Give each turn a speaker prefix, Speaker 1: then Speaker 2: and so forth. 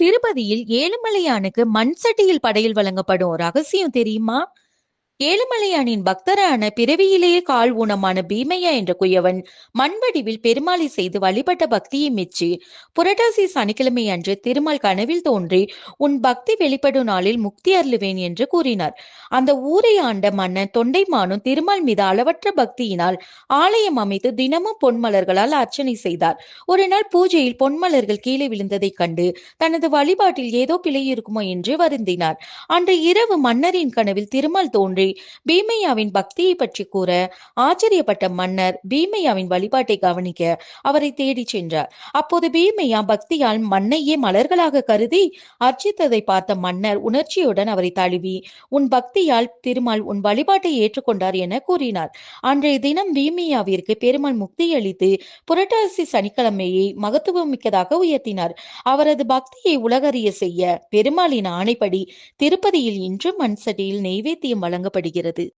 Speaker 1: திருப்பதியில் ஏழுமலையானுக்கு மண் சட்டியில் படையல் வழங்கப்படும் ரகசியம் தெரியுமா? ஏழுமலையானின் பக்தரான பிறவியிலேயே கால் ஊனமான பீமையா என்ற குயவன் மண்வடிவில் பெருமாளை செய்து வழிபட்ட பக்தியை மெச்சி புரட்டாசி சனிக்கிழமை அன்று திருமால் கனவில் தோன்றி உன் பக்தி வெளிப்படும் நாளில் முக்தி அருளுவேன் என்று கூறினார். அந்த ஊரை ஆண்ட மன்னன் தொண்டைமானும் திருமால் மீது அளவற்ற பக்தியினால் ஆலயம் அமைத்து தினமும் பொன்மலர்களால் அர்ச்சனை செய்தார். ஒரு நாள் பூஜையில் பொன்மலர்கள் கீழே விழுந்ததைக் கண்டு தனது வழிபாட்டில் ஏதோ பிழை இருக்குமோ என்று வருந்தினார். அன்று இரவு மன்னரின் கனவில் திருமால் தோன்றி பீமையாவின் பக்தியை பற்றி கூற ஆச்சரியப்பட்ட மன்னர் பீமையாவின் வழிபாட்டை கவனிக்க அவரை தேடி சென்றார். அப்போது பீமையா பக்தியால் மண்ணையே மலர்களாக கருதி அர்ச்சித்ததை பார்த்த மன்னர் உணர்ச்சியுடன் அவரை தழுவி உன் பக்தியால் திருமால் உன் வழிபாட்டை ஏற்றுக்கொண்டார் என கூறினார். அன்றைய தினம் பீமையாவிற்கு பெருமாள் முக்தி அளித்து புரட்டாசி சனிக்கிழமையை மகத்துவம் மிக்கதாக உயர்த்தினார். அவரது பக்தியை உலகறிய செய்ய பெருமாளின் ஆணைப்படி திருப்பதியில் இன்று மண் சட்டியில் நெய்வேத்தியம் வழங்கப்படுகிறது